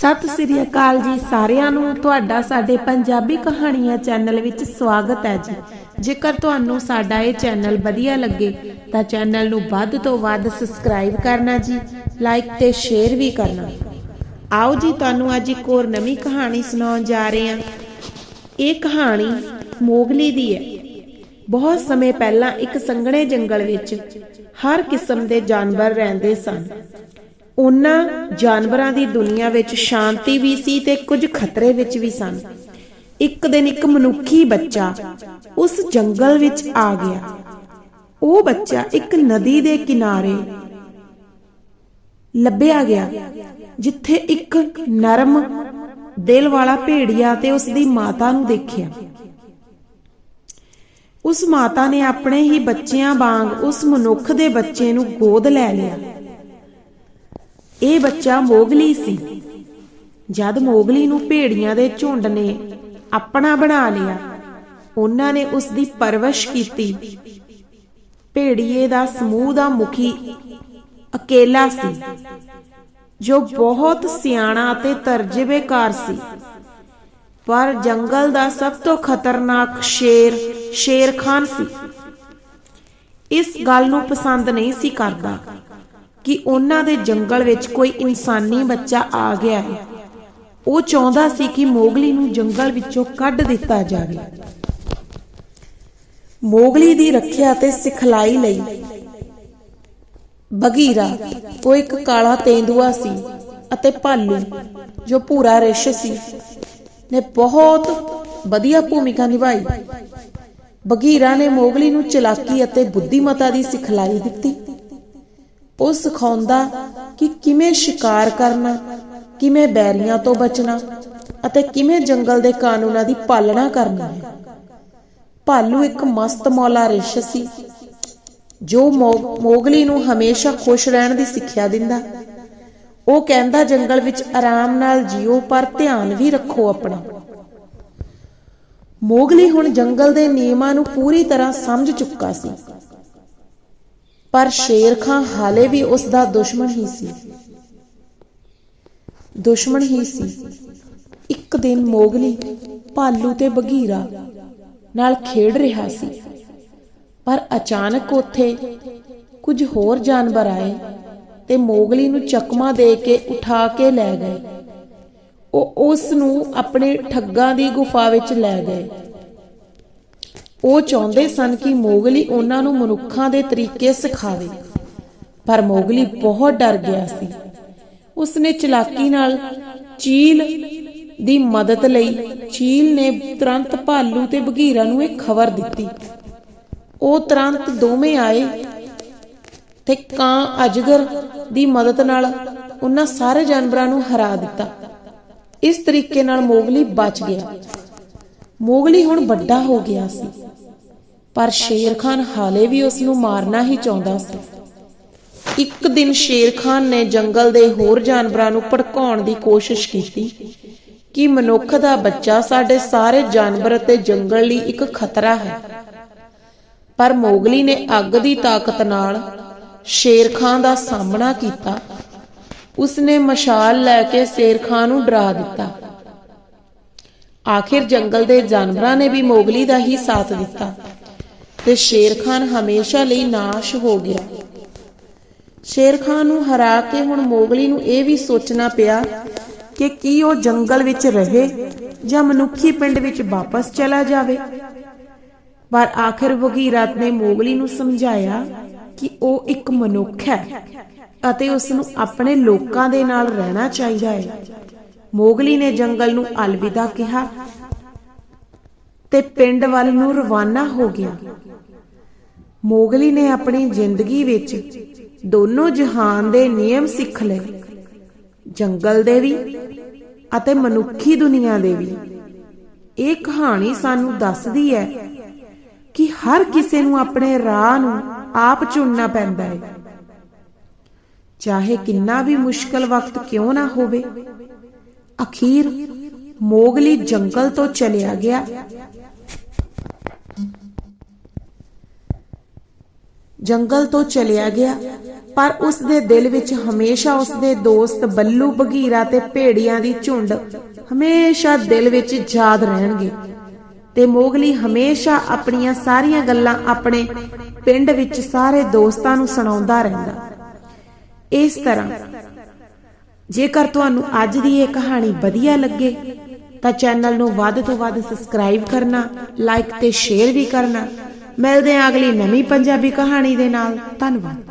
ਸਤਿ ਸ੍ਰੀ ਅਕਾਲ ਜੀ ਸਾਰਿਆਂ ਨੂੰ। ਤੁਹਾਡਾ ਸਾਡੇ ਪੰਜਾਬੀ ਕਹਾਣੀਆਂ ਚੈਨਲ ਵਿੱਚ ਸਵਾਗਤ ਹੈ ਜੀ। ਜੇਕਰ ਤੁਹਾਨੂੰ ਸਾਡਾ ਇਹ ਚੈਨਲ ਵਧੀਆ ਲੱਗੇ, ਤਾਂ ਚੈਨਲ ਨੂੰ ਵੱਧ ਤੋਂ ਵੱਧ ਸਬਸਕ੍ਰਾਈਬ ਕਰਨਾ ਜੀ, ਲਾਈਕ ਤੇ ਸ਼ੇਅਰ ਵੀ ਕਰਨਾ। ਆਓ ਜੀ, ਤੁਹਾਨੂੰ ਅੱਜ ਇੱਕ ਹੋਰ ਨਵੀਂ ਕਹਾਣੀ ਸੁਣਾਉਣ ਜਾ ਰਹੇ ਹਾਂ। ਇਹ ਕਹਾਣੀ ਮੋਗਲੀ ਦੀ ਹੈ। ਬਹੁਤ ਸਮੇਂ ਪਹਿਲਾਂ ਇੱਕ ਸੰਘਣੇ ਜੰਗਲ ਵਿੱਚ ਹਰ ਕਿਸਮ ਦੇ ਜਾਨਵਰ ਰਹਿੰਦੇ ਸਨ। ਉਹਨਾਂ ਜਾਨਵਰਾਂ ਦੀ ਦੁਨੀਆ ਵਿੱਚ ਸ਼ਾਂਤੀ ਵੀ ਸੀ ਤੇ ਕੁਝ ਖਤਰੇ ਵਿੱਚ ਵੀ ਸਨ। ਇੱਕ ਦਿਨ ਇੱਕ ਮਨੁੱਖੀ ਬੱਚਾ ਉਸ ਜੰਗਲ ਵਿੱਚ ਆ ਗਿਆ। ਉਹ ਬੱਚਾ ਇੱਕ ਨਦੀ ਦੇ ਕਿਨਾਰੇ ਲੱਭਿਆ ਗਿਆ, ਜਿੱਥੇ ਇੱਕ ਨਰਮ ਦਿਲ ਵਾਲਾ ਭੇੜੀਆ ਤੇ ਉਸ ਦੀ ਮਾਤਾ ਨੂੰ ਦੇਖਿਆ। ਉਸ ਮਾਤਾ ਨੇ ਆਪਣੇ ਹੀ ਬੱਚਿਆਂ ਵਾਂਗ ਉਸ ਮਨੁੱਖ ਦੇ ਬੱਚੇ ਨੂੰ ਗੋਦ ਲੈ ਲਿਆ। ਇਹ ਬੱਚਾ ਮੋਗਲੀ ਸੀ। ਜਦ ਮੋਗਲੀ ਨੂੰ ਭੇੜੀਆਂ ਦੇ ਝੁੰਡ ਨੇ ਆਪਣਾ ਬਣਾ ਲਿਆ, ਉਹਨਾਂ ਨੇ ਉਸ ਦੀ ਪਰਵਰਿਸ਼ ਕੀਤੀ। ਭੇੜੀਏ ਦਾ ਸਮੂਹ ਦਾ ਮੁਖੀ ਅਕੇਲਾ ਸੀ, ਜੋ ਬਹੁਤ ਸਿਆਣਾ ਅਤੇ ਤਰਜਬੇਕਾਰ ਸੀ। ਪਰ ਜੰਗਲ ਦਾ ਸਭ ਤੋਂ ਖਤਰਨਾਕ ਸ਼ੇਰ ਸ਼ੇਰ ਖਾਨ ਸੀ। ਇਸ ਗੱਲ ਨੂੰ ਪਸੰਦ ਨਹੀਂ ਸੀ ਕਰਦਾ। ਕਿ ਉਹਨਾਂ ਦੇ ਜੰਗਲ ਵਿੱਚ ਕੋਈ ਇਨਸਾਨੀ ਬੱਚਾ ਆ ਗਿਆ ਹੈ। ਉਹ ਚਾਹੁੰਦਾ ਸੀ ਕਿ ਮੋਗਲੀ ਨੂੰ ਜੰਗਲ ਵਿੱਚੋਂ ਕੱਢ ਦਿੱਤਾ ਜਾਵੇ। ਮੋਗਲੀ ਦੀ ਰੱਖਿਆ ਤੇ ਸਿਖਲਾਈ ਲਈ ਬਗੀਰਾ, ਉਹ ਇੱਕ ਕਾਲਾ ਤੇਂਦੂਆ ਸੀ ਅਤੇ ਭਾਲੂ, ਜੋ ਭੂਰਾ ਰਿਸ਼ ਸੀ, ਨੇ ਬਹੁਤ ਵਧੀਆ ਭੂਮਿਕਾ ਨਿਭਾਈ। ਬਗੀਰਾ ਨੇ ਮੋਗਲੀ ਨੂੰ ਚਲਾਕੀ ਅਤੇ ਬੁੱਧੀਮਤਾ ਦੀ ਸਿਖਲਾਈ ਦਿੱਤੀ। ਉਹ ਸਿਖਾਉਂਦਾ ਕਿ ਕਿਵੇਂ ਸ਼ਿਕਾਰ ਕਰਨਾ, ਕਿਵੇਂ ਬੈਰੀਆਂ ਤੋਂ ਬਚਣਾ ਅਤੇ ਕਿਵੇਂ ਜੰਗਲ ਦੇ ਕਾਨੂੰਨਾਂ ਦੀ ਪਾਲਣਾ ਕਰਨੀ ਹੈ। ਭਾਲੂ ਇੱਕ ਮਸਤ ਮੌਲਾ ਰਿਸ਼ ਸੀ, ਜੋ ਮੋਗਲੀ ਨੂੰ ਹਮੇਸ਼ਾ ਖੁਸ਼ ਰਹਿਣ ਦੀ ਸਿੱਖਿਆ ਦਿੰਦਾ। ਉਹ ਕਹਿੰਦਾ, ਜੰਗਲ ਵਿੱਚ ਆਰਾਮ ਨਾਲ ਜਿਓ, ਪਰ ਧਿਆਨ ਵੀ ਰੱਖੋ ਆਪਣਾ। ਮੋਗਲੀ ਹੁਣ ਜੰਗਲ ਦੇ ਨਿਯਮਾਂ ਨੂੰ ਪੂਰੀ ਤਰ੍ਹਾਂ ਸਮਝ ਚੁੱਕਾ ਸੀ। ਪਰ ਸ਼ੇਰ ਖਾਂ ਹਾਲੇ ਵੀ ਉਸ ਦਾ ਦੁਸ਼ਮਣ ਹੀ ਸੀ। ਦੁਸ਼ਮਣ ਹੀ ਸੀ। ਇੱਕ ਦਿਨ ਮੋਗਲੀ ਭਾਲੂ ਤੇ ਬਗੀਰਾ ਨਾਲ ਖੇਡ ਰਿਹਾ ਸੀ। ਪਰ ਅਚਾਨਕ ਉੱਥੇ ਕੁਝ ਹੋਰ ਜਾਨਵਰ ਆਏ ਤੇ ਮੋਗਲੀ ਨੂੰ ਚਕਮਾ ਦੇ ਕੇ ਉਠਾ ਕੇ ਲੈ ਗਏ। ਉਹ ਉਸ ਨੂੰ ਆਪਣੇ ਠੱਗਾਂ ਦੀ ਗੁਫਾ ਵਿੱਚ ਲੈ ਗਏ। ਉਹ ਚਾਹੁੰਦੇ ਸਨ ਕਿ ਮੋਗਲੀ ਉਹਨਾਂ ਨੂੰ ਮਨੁੱਖਾਂ ਦੇ ਤਰੀਕੇ ਸਿਖਾਵੇ। ਪਰ ਮੋਗਲੀ ਬਹੁਤ ਡਰ ਗਿਆ ਸੀ। ਉਸਨੇ ਚਲਾਕੀ ਨਾਲ ਚੀਲ ਦੀ ਮਦਦ ਲਈ ਚੀਲ ਨੇ ਤੁਰੰਤ ਭਾਲੂ ਤੇ ਬਗੀਰਾ ਨੂੰ ਇਹ ਖਬਰ ਦਿੱਤੀ। ਉਹ ਤੁਰੰਤ ਦੋਵੇਂ ਆਏ ਤੇ ਕਾਂ ਅਜਗਰ ਦੀ ਮਦਦ ਨਾਲ ਉਹਨਾਂ ਸਾਰੇ ਜਾਨਵਰਾਂ ਨੂੰ ਹਰਾ ਦਿੱਤਾ। ਇਸ ਤਰੀਕੇ ਨਾਲ ਮੋਗਲੀ ਬਚ ਗਿਆ। ਮੋਗਲੀ ਹੁਣ ਵੱਡਾ ਹੋ ਗਿਆ ਸੀ। ਪਰ ਸ਼ੇਰ ਖਾਨ ਹਾਲੇ ਵੀ ਉਸ ਨੂੰ ਮਾਰਨਾ ਹੀ ਚਾਹੁੰਦਾ ਸੀ। ਇੱਕ ਦਿਨ ਸ਼ੇਰ ਖਾਨ ਨੇ ਜੰਗਲ ਦੇ ਹੋਰ ਜਾਨਵਰਾਂ ਨੂੰ ਭੜਕਾਉਣ ਦੀ ਕੋਸ਼ਿਸ਼ ਕੀਤੀ ਕਿ ਮਨੁੱਖ ਦਾ ਬੱਚਾ ਸਾਡੇ ਸਾਰੇ ਜਾਨਵਰ ਅਤੇ ਜੰਗਲ ਲਈ ਇੱਕ ਖਤਰਾ ਹੈ। ਪਰ ਮੋਗਲੀ ਨੇ ਅੱਗ ਦੀ ਤਾਕਤ ਨਾਲ ਸ਼ੇਰ ਖਾਨ ਦਾ ਸਾਹਮਣਾ ਕੀਤਾ। ਉਸਨੇ ਮਸ਼ਾਲ ਲੈ ਕੇ ਸ਼ੇਰ ਖਾਨ ਨੂੰ ਡਰਾ ਦਿੱਤਾ। ਆਖਿਰ ਜੰਗਲ ਦੇ ਜਾਨਵਰਾਂ ਨੇ ਵੀ ਮੋਗਲੀ ਦਾ ਹੀ ਸਾਥ ਦਿੱਤਾ। ਤੇ ਸ਼ੇਰ ਖਾਨ ਹਮੇਸ਼ਾ ਲਈ ਨਾਸ਼ ਹੋ ਗਿਆ। ਸ਼ੇਰ ਖਾਨ ਨੂੰ ਹਰਾ ਕੇ ਹੁਣ ਮੋਗਲੀ ਨੂੰ ਇਹ ਵੀ ਸੋਚਣਾ ਪਿਆ ਕਿ ਕੀ ਉਹ ਜੰਗਲ ਵਿੱਚ ਰਹੇ ਜਾਂ ਮਨੁੱਖੀ ਪਿੰਡ ਵਿੱਚ ਵਾਪਸ ਚਲਾ ਜਾਵੇ। ਪਰ ਆਖਿਰ ਵਗੀਰਤ ਨੇ ਮੋਗਲੀ ਨੂੰ ਸਮਝਾਇਆ ਕਿ ਉਹ ਇੱਕ ਮਨੁੱਖ ਹੈ ਅਤੇ ਉਸ ਨੂੰ ਆਪਣੇ ਲੋਕਾਂ ਦੇ ਨਾਲ ਰਹਿਣਾ ਚਾਹੀਦਾ ਹੈ। ਮੋਗਲੀ ਨੇ ਜੰਗਲ ਨੂੰ ਅਲਵਿਦਾ ਕਿਹਾ ਤੇ ਪਿੰਡ ਵੱਲ ਨੂੰ ਰਵਾਨਾ ਹੋ ਗਿਆ। ਮੋਗਲੀ ਨੇ ਆਪਣੀ ਜ਼ਿੰਦਗੀ ਵਿੱਚ ਦੋਨੋਂ ਜਹਾਨ ਦੇ ਨਿਯਮ ਸਿੱਖ ਲਏ। ਜੰਗਲ ਦੇ ਵੀ ਅਤੇ ਮਨੁੱਖੀ ਦੁਨੀਆ ਦੇ ਵੀ। ਇਹ ਕਹਾਣੀ ਸਾਨੂੰ ਦੱਸਦੀ ਹੈ ਕਿ ਹਰ ਕਿਸੇ ਨੂੰ ਆਪਣੇ ਰਾਹ ਨੂੰ ਆਪ ਚੁਣਨਾ ਪੈਂਦਾ ਹੈ। ਚਾਹੇ ਕਿੰਨਾ ਵੀ ਮੁਸ਼ਕਲ ਵਕਤ ਕਿਉਂ ਨਾ ਹੋਵੇ, ਅਖੀਰ ਮੋਗਲੀ ਜੰਗਲ ਤੋਂ ਚਲਿਆ ਗਿਆ ਜੰਗਲ ਤੋਂ ਚਲਿਆ ਗਿਆ, ਪਰ ਉਸ ਦੇ ਦਿਲ ਵਿੱਚ ਹਮੇਸ਼ਾ ਉਸ ਦੇ ਦੋਸਤ ਬੱਲੂ ਬਗੀਰਾ ਤੇ ਭੇੜੀਆਂ ਦੀ ਝੁੰਡ ਹਮੇਸ਼ਾ ਦਿਲ ਵਿੱਚ ਯਾਦ ਰਹਿਣਗੇ ਤੇ ਮੋਗਲੀ ਹਮੇਸ਼ਾ ਆਪਣੀਆਂ ਸਾਰੀਆਂ ਗੱਲਾਂ ਆਪਣੇ ਪਿੰਡ ਵਿੱਚ ਸਾਰੇ ਦੋਸਤਾਂ ਨੂੰ ਸੁਣਾਉਂਦਾ ਰਹਿੰਦਾ। ਇਸ ਤਰ੍ਹਾਂ ਜੇਕਰ ਤੁਹਾਨੂੰ ਅੱਜ ਦੀ ਇਹ ਕਹਾਣੀ ਵਧੀਆ ਲੱਗੇ, ਤਾਂ ਚੈਨਲ ਨੂੰ ਵੱਧ ਤੋਂ ਵੱਧ ਸਬਸਕ੍ਰਾਈਬ ਕਰਨਾ, ਲਾਈਕ ਤੇ ਸ਼ੇਅਰ ਵੀ ਕਰਨਾ ਮਿਲਦੇ ਹਾਂ ਅਗਲੀ ਨਵੀਂ ਪੰਜਾਬੀ ਕਹਾਣੀ ਦੇ ਨਾਲ। ਧੰਨਵਾਦ।